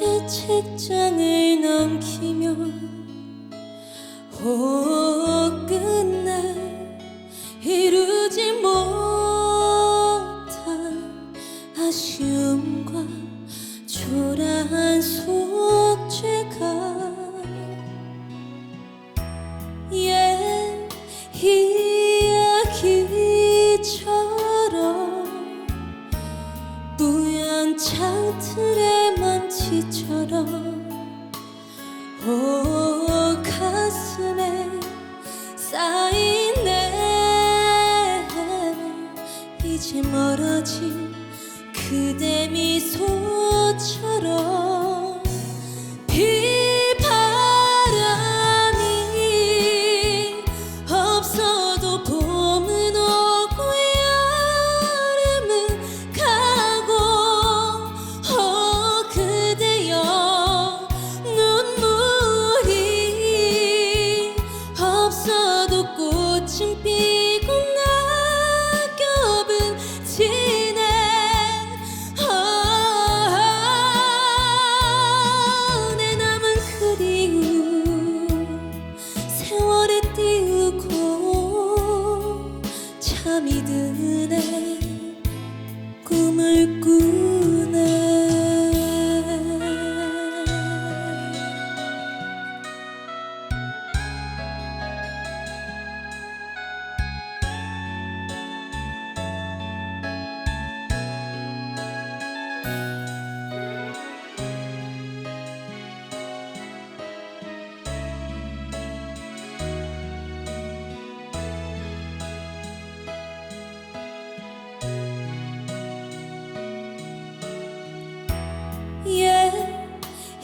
이렇게 책장을 넘기며 오 끝내 이루지 못한 아쉬움과 초라한 속죄가 옛 이야기처럼 뿌연 창틀에 먼지처럼 오 가슴에 쌓이네 이제 멀어진 그대 미소처럼 compassion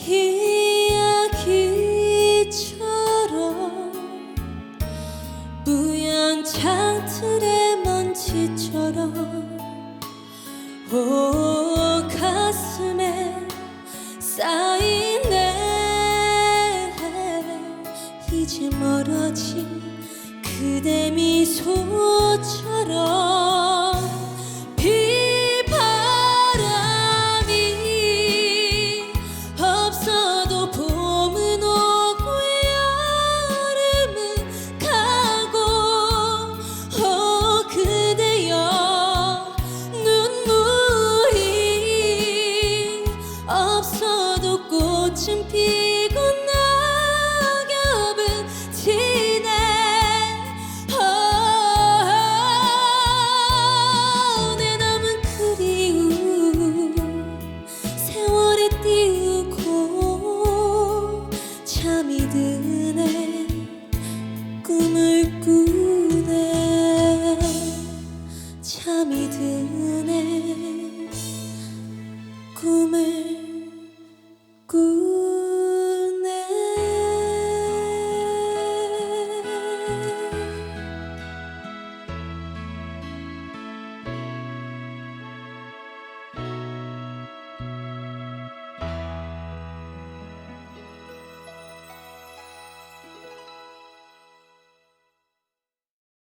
이야기처럼 우연찮 틀의 먼지처럼 오 가슴에 쌓이네 이제 멀어진 그대 미소 꿈을 꾸다 잠이 드네. 꿈을 꾸